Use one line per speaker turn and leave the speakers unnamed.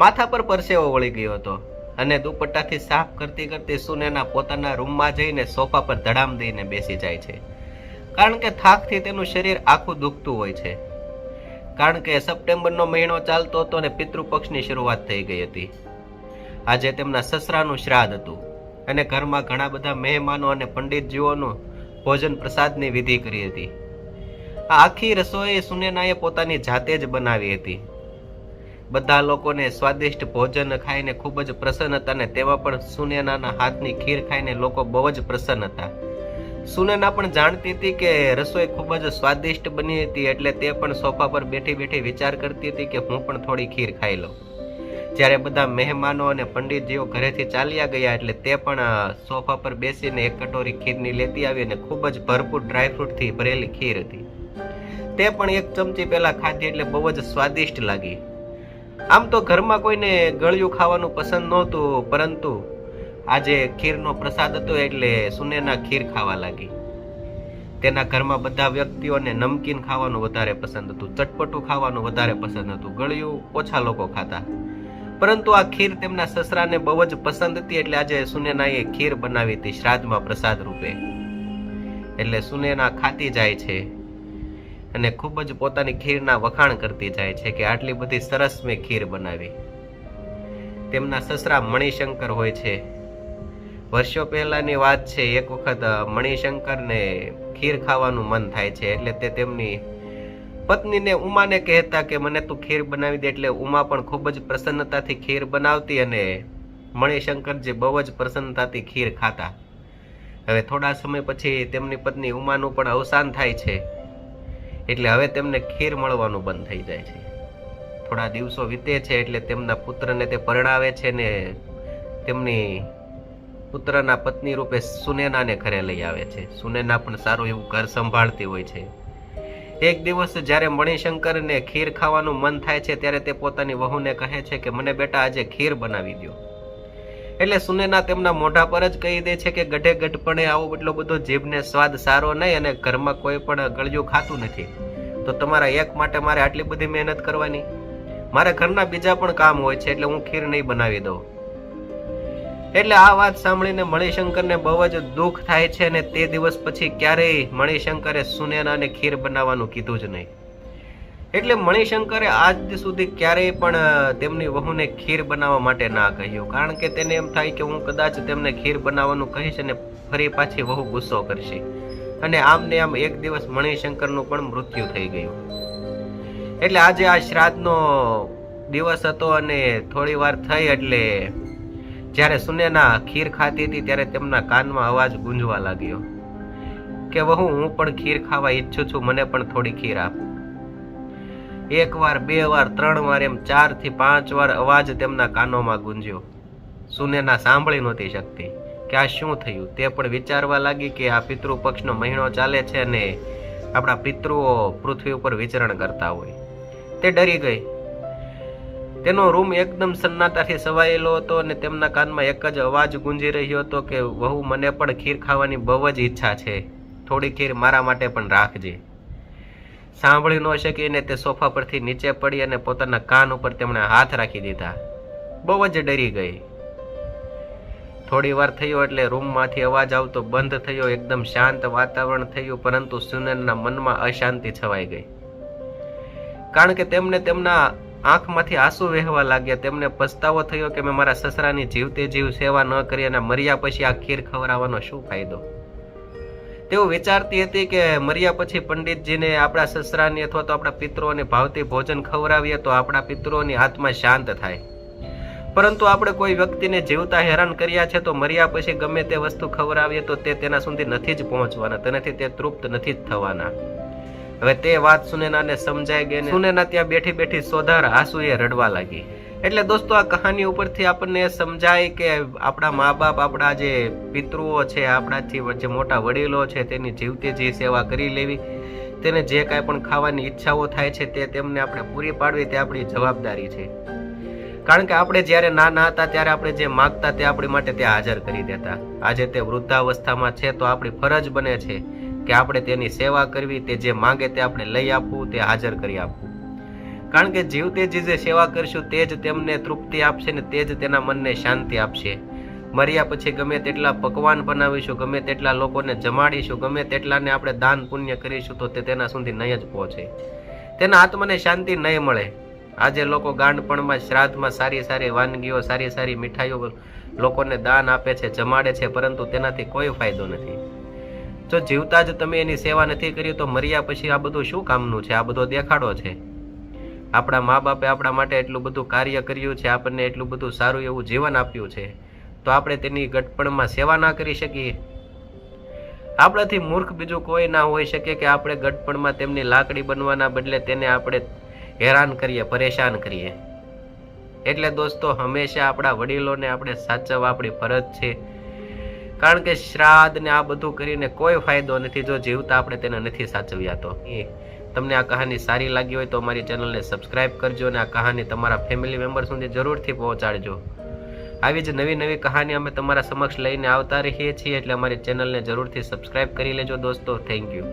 માથા પર પરસેવો વળી ગયો હતો અને દુપટ્ટાથી સાફ કરતી કરતી સુનેના પોતાના રૂમમાં જઈને સોફા પર ધડામ દઈને બેસી જાય છે. કારણ કે થાકથી તેનું શરીર આખું દુખતું હોય છે. કારણ કે સપ્ટેમ્બરનો મહિનો ચાલતો હતો અને પિતૃપક્ષની શરૂઆત થઈ ગઈ હતી. આજે તેમના સસરાનું શ્રાદ્ધ હતું અને ઘરમાં ઘણા બધા મહેમાનો અને પંડિતજીઓનું ભોજન પ્રસાદની વિધિ કરી હતી. આ આખી રસોઈ સુનેનાએ પોતાની જાતે જ બનાવી હતી. બધા લોકોને સ્વાદિષ્ટ ભોજન ખાઈને ખૂબ જ પ્રસન્ન હતા અને તેમાં પણ સુનેનાના હાથની ખીર ખાઈને લોકો બહુ જ પ્રસન્ન હતા. સુનેના પણ જાણતી હતી કે રસોઈ ખૂબ જ સ્વાદિષ્ટ બની હતી એટલે તે પણ સોફા પર બેઠી બેઠી વિચાર કરતી હતી કે હું પણ થોડી ખીર ખાઈ લઉં. જ્યારે બધા મહેમાનો અને પંડિતજીઓ ઘરેથી ચાલ્યા ગયા એટલે તે પણ સોફા પર બેસીને એક કટોરી ખીરની લેતી આવી અને ખૂબ જ ભરપૂર ડ્રાયફ્રૂટથી ભરેલી ખીર હતી. તે પણ એક ચમચી પહેલાં ખાધી એટલે બહુ જ સ્વાદિષ્ટ લાગી. આમ તો ઘરમાં કોઈને ગળ્યું ખાવાનું પસંદ નહોતું, પરંતુ આજે ખીરનો પ્રસાદ હતો એટલે સુનેના ખીર ખાવા લાગી. તેના ઘરમાં બધા વ્યક્તિઓને નમકીન ખાવાનું વધારે પસંદ હતું, ચટપટું ખાવાનું વધારે પસંદ હતું, ગળ્યું ઓછા લોકો ખાતા. પરંતુ આ ખીર તેમના સસરાને બહુ જ પસંદ હતી એટલે આજે સુનેનાએ ખીર બનાવી હતી શ્રાદ્ધમાં પ્રસાદ રૂપે. એટલે સુનેના ખાતી જાય છે. અને ખૂબ જ પોતાની ખીરના વખાણ કરતી જાય છે કે આટલી બધી સરસ મેં ખીર બનાવી. તેમના સસરા મણિશંકર હોય છે. વર્ષો પહેલાની વાત છે, એક વખત મણિશંકરને ખીર ખાવાનું મન થાય છે એટલે તે તેમની પત્નીને ઉમાને કહેતા કે, મને તું ખીર બનાવી દે. એટલે ઉમા પણ ખૂબ જ પ્રસન્નતાથી ખીર બનાવતી અને મણિશંકર જે બહુ જ પ્રસન્નતાથી ખીર ખાતા. હવે થોડા સમય પછી તેમની પત્ની ઉમાનું પણ અવસાન થાય છે. એટલે હવે તેમને ખીર મળવાનું બંધ થઈ જાય છે. થોડા દિવસો વીતે છે એટલે તેમના પુત્રને તે પરણાવે છે ને તેમની પુત્રના પત્ની રૂપે સુનેનાને ઘરે લઈ આવે છે. સુનેના પણ સારું એવું ઘર સંભાળતી હોય છે. એક દિવસ જ્યારે મણિશંકરને ખીર ખાવાનું મન થાય છે ત્યારે તે પોતાની વહુને કહે છે કે, મને બેટા આજે ખીર બનાવી દો એટલે સુનેના તેમના મોઢા પર જ કહી દે છે કે ગઢે ગઢપણે આવો એટલો બધો જીભને સ્વાદ સારો નહીં અને ઘરમાં કોઈ પણ ગળ્યું ખાતું નથી. તો તમારા એક માટે મારે આટલી બધી મહેનત કરવાની? મારે ઘરના બીજા પણ કામ હોય છે એટલે હું ખીર નહીં બનાવી દઉં. એટલે આ વાત સાંભળીને મણિશંકરને બહુ જ દુઃખ થાય છે અને તે દિવસ પછી ક્યારેય મણિશંકરે સુનેનાને ખીર બનાવવાનું કીધું જ નહીં. એટલે મણિશંકરે આજ સુધી ક્યારેય પણ તેમની વહુને ખીર બનાવવા માટે ના કહ્યું. કારણ કે તેને એમ થાય કે હું કદાચ તેમને ખીર બનાવવાનું કહીશ અને ફરી પાછી વહુ ગુસ્સો કરશે. અને આમ ને આમ એક દિવસ મણિશંકરનું પણ મૃત્યુ થઈ ગયું. એટલે આજે આ શ્રાદ્ધનો દિવસ હતો અને થોડી વાર થઈ એટલે જ્યારે સુનેના ખીર ખાતી હતી ત્યારે તેમના કાનમાં અવાજ ગુંજવા લાગ્યો કે, વહુ, હું પણ ખીર ખાવા ઈચ્છું છું, મને પણ થોડી ખીર આપ. એક વાર બે વાર, ત્રણ વાર એમ ચારથી પાંચ વાર અવાજ તેમના કાનોમાં ગુંજ્યો. સુનેના સાંભળી નહોતી શકતી કે આ શું થયું? તે પણ વિચારવા લાગી કે આ પિતૃ પક્ષનો મહિનો ચાલે છે અને આપણા પિતૃઓ પૃથ્વી ઉપર વિચરણ કરતા હોય. તે ડરી ગઈ. તેનો રૂમ એકદમ સન્નાટાથી સવાયેલો હતો અને તેમના કાનમાં એક જ અવાજ ગુંજી રહ્યો હતો કે, વહુ, મને પણ ખીર ખાવાની બહુ જ ઈચ્છા છે. થોડી ખીર મારા માટે પણ રાખજે. સાંભળી ન શકીને તે સોફા પરથી નીચે પડી અને પોતાના કાન ઉપર તેમણે હાથ રાખી દીધા. બહુ જ ડરી ગઈ. થોડી વાર થયો એટલે રૂમમાંથી અવાજ આવતો બંધ થયો, એકદમ શાંત વાતાવરણ થયું, પરંતુ સુનનના મનમાં અશાંતિ છવાઈ ગઈ. કારણ કે તેમને તેમના આંખમાંથી આંસુ વહેવા લાગ્યા. તેમને પસ્તાવો થયો કે મેં મારા સસરાની જીવતે જીવ સેવા ન કરી અને મર્યા પછી આ ખીર ખવડાવવાનો શું ફાયદો? તેઓ વિચારતી હતી કે મર્યા પછી પંડિતજીને આપણા સસરાની અથવા તો આપણા પિતૃઓને ભાવતી ભોજન ખવડાવીએ તો આપણા પિતૃઓની આત્મા શાંત થાય. પરંતુ આપણે કોઈ વ્યક્તિને જીવતા હેરાન કર્યા છે તો મર્યા પછી ગમે તે વસ્તુ ખવડાવીએ તો તે તેના સુધી નથી જ પહોંચવાના, તેનાથી તે તૃપ્ત નથી જ થવાના. હવે તે વાત સુનેનાને સમજાઈ ગઈ સુનેના ત્યાં બેઠી બેઠી સોધાર આંસુએ રડવા લાગી. એટલે દોસ્તો, આ કહાની ઉપરથી આપણને સમજાય કે આપણા મા બાપ આપણા જે પિતૃઓ છે, આપણાથી જે મોટા વડીલો છે, તેની જીવતી જે સેવા કરી લેવી, તેને જે કાંઈ પણ ખાવાની ઈચ્છાઓ થાય છે, તે તેમને આપણે પૂરી પાડવી, તે આપણી જવાબદારી છે. કારણ કે આપણે જ્યારે નાના હતા, ત્યારે આપણે જે માગતા, તે આપણી માટે તે હાજર કરી દેતા. આજે તે વૃદ્ધાવસ્થામાં છે, તો આપણી ફરજ બને છે કે આપણે તેની સેવા કરવી, તે જે માંગે, તે આપણે લઈ આપવું, તે હાજર કરી આપવું. કારણ કે જીવતે જે જે સેવા કરશું તે જ તેમને તૃપ્તિ આપશે ને તે જ તેના મનને શાંતિ આપશે. મર્યા પછી ગમે તેટલા પકવાન બનાવીશું, ગમે તેટલા લોકોને જમાડીશું, ગમે તેટલાને આપણે દાન પુણ્ય કરીશું, તો તે તેના સુધી નહીં જ પહોંચે. તેના આત્માને શાંતિ નહીં મળે. આજે લોકો ગાંડપણમાં, શ્રાદ્ધમાં સારી સારી વાનગીઓ, સારી સારી મીઠાઈઓ લોકોને દાન આપે છે, જમાડે છે, પરંતુ તેનાથી કોઈ ફાયદો નથી. જો જીવતા જ તમે એની સેવા નથી કરી, તો મર્યા પછી આ બધું શું કામનું છે? આ બધો દેખાડો છે. આપણા મા બાપે આપણા માટે એટલું બધું કાર્ય કર્યું છે, આપણને એટલું બધું સારું એવું જીવન આપ્યું છે, તો આપણે તેની ગટપણમાં સેવા ના કરી શકીએ? આપણાથી મૂર્ખ બીજું કોઈ ના હોઈ શકે કે આપણે ગટપણમાં તેમની લાકડી બનવાના બદલે તેને આપણે હેરાન કરીએ, પરેશાન કરીએ. એટલે દોસ્તો, હંમેશા આપણા વડીલોને આપણે સાચવવા આપણી ફરજ છે. કારણ કે શ્રાદ્ધ ને આ બધું કરીને કોઈ ફાયદો નથી, જો જીવતા આપણે તેને નથી સાચવ્યા તો. એ તમને આ કહાની સારી લાગી હોય તો અમારી ચેનલને સબસ્ક્રાઇબ કરજો અને આ કહાની તમારા ફેમિલી મેમ્બર સુધી જરૂરથી પહોંચાડજો. આવી જ નવી નવી કહાની અમે તમારા સમક્ષ લઈને આવતા રહીએ છીએ એટલે અમારી ચેનલને જરૂરથી સબસ્ક્રાઇબ કરી લેજો દોસ્તો. Thank you